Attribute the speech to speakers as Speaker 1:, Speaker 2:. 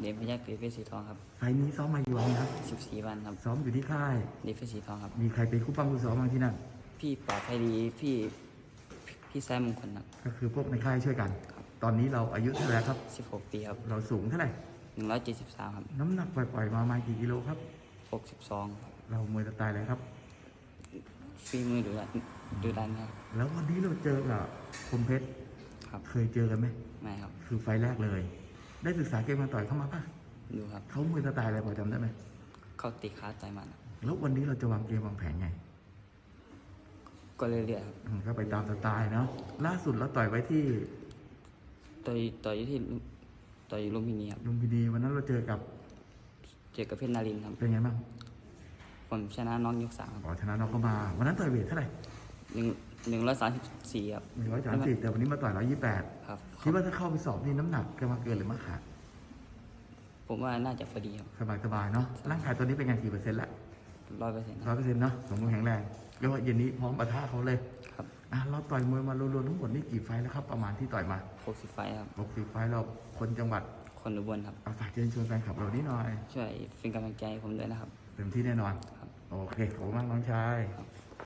Speaker 1: เดฟพยักษ์เดฟเฟสสีทองครับ
Speaker 2: ไฟล์นี้ซ้อมมาอยู่วันครับ
Speaker 1: สิบสี่วันครับ
Speaker 2: ซ้อมอยู่ที่ค่าย
Speaker 1: เดฟเฟสสีทองครับ
Speaker 2: มีใครเป็นคู่ปั้มคู่ซ้อมบ้างที่นั่น
Speaker 1: พี่ปราบไฟดีพี่พี่แซมมงคลครับ
Speaker 2: ก็คือพวกในค่ายช่วยกัน
Speaker 1: ครับ
Speaker 2: ตอนนี้เราอายุเท่าไหร่ครับ
Speaker 1: สิบหกปีครับ
Speaker 2: เราสูงเท่าไหร่
Speaker 1: หนึ่งร้อยเจ็ดสิบสามครับ
Speaker 2: น้ำหนักปล่อยๆมาประมาณกี่กิโลครับ
Speaker 1: หกสิบสอง
Speaker 2: เรามวยสไตล์อะไรครับ
Speaker 1: ฝีมือดูดันดูดันครับ
Speaker 2: แล้ววันนี้เราเจอกับคมเพชร
Speaker 1: ครับ
Speaker 2: เคยเจอกันไหม
Speaker 1: ไม่ครับ
Speaker 2: คือไฟล์แรกเลย ได้ศึกษาเกมมาต่อยเข้ามาป่ะ
Speaker 1: ดูครับ
Speaker 2: เขามวยสไตล์อะไรพอจำได้ไหม
Speaker 1: เข้าตีขาต่อยหมันครับ
Speaker 2: แล้ววันนี้เราจะวางเกมวางแผนไง
Speaker 1: ก็เรื่อยๆครับ
Speaker 2: อืมก็ไปตามสไตล์เนาะล่าสุดเราต่อยไว้ที่
Speaker 1: ต่อยต่อยอยู่ที่ต่อยอยู่ลุมพินีครับ
Speaker 2: ลุมพินีวันนั้นเราเจอกับ
Speaker 1: เจอกับเพชรนารินทร์ครับ
Speaker 2: เป็นไงบ้าง
Speaker 1: ผมชนะน้องยกสามครับ
Speaker 2: อ๋อชนะเราก็มา วันนั้นต่อยเวทเท่าไหร่
Speaker 1: หนึ่งหนึ่งร้อยสามสิบสี่ครับ
Speaker 2: หนึ่งร้อยสามสิบแต่วันนี้มาต่อยร้อยยี่แปด
Speaker 1: ครับ
Speaker 2: คิดว่าถ้าเข้าไปสอบนี่น้ำหนักจะมาเกินหรือมาขาด
Speaker 1: ผมว่าน่าจะพอดีครับ
Speaker 2: สบายสบายๆเนาะร่างกายตอนนี้เป็นไงกี่เปอร์เซ็นต์ละ
Speaker 1: ร้อยเปอร์เซ็นต์
Speaker 2: ร้อยเปอร์เซ็นต์เนาะสมบูรณ์แข็งแรงเรียกว่าเย็นนี้พร้อมปะทะเขาเลย
Speaker 1: ครับ
Speaker 2: อะเราต่อยมวยมารวมๆทั้งหมดนี่กี่ไฟล์แล้วครับ ประมาณที่ต่อยมา
Speaker 1: หกสิบไฟท์ครับ
Speaker 2: หกสิบไฟล์เราคนจังหวัด
Speaker 1: คนอุบลครับ
Speaker 2: เอาฝากเชิญชวนแฟนคลับเรานิดหน่อย
Speaker 1: ช่วยเป็นกำลังใจให้ผมด้วยนะครับ
Speaker 2: เต็มที่แน่นอน
Speaker 1: ครับ
Speaker 2: โอเคขอบคุณมากน้องชาย
Speaker 1: ครับ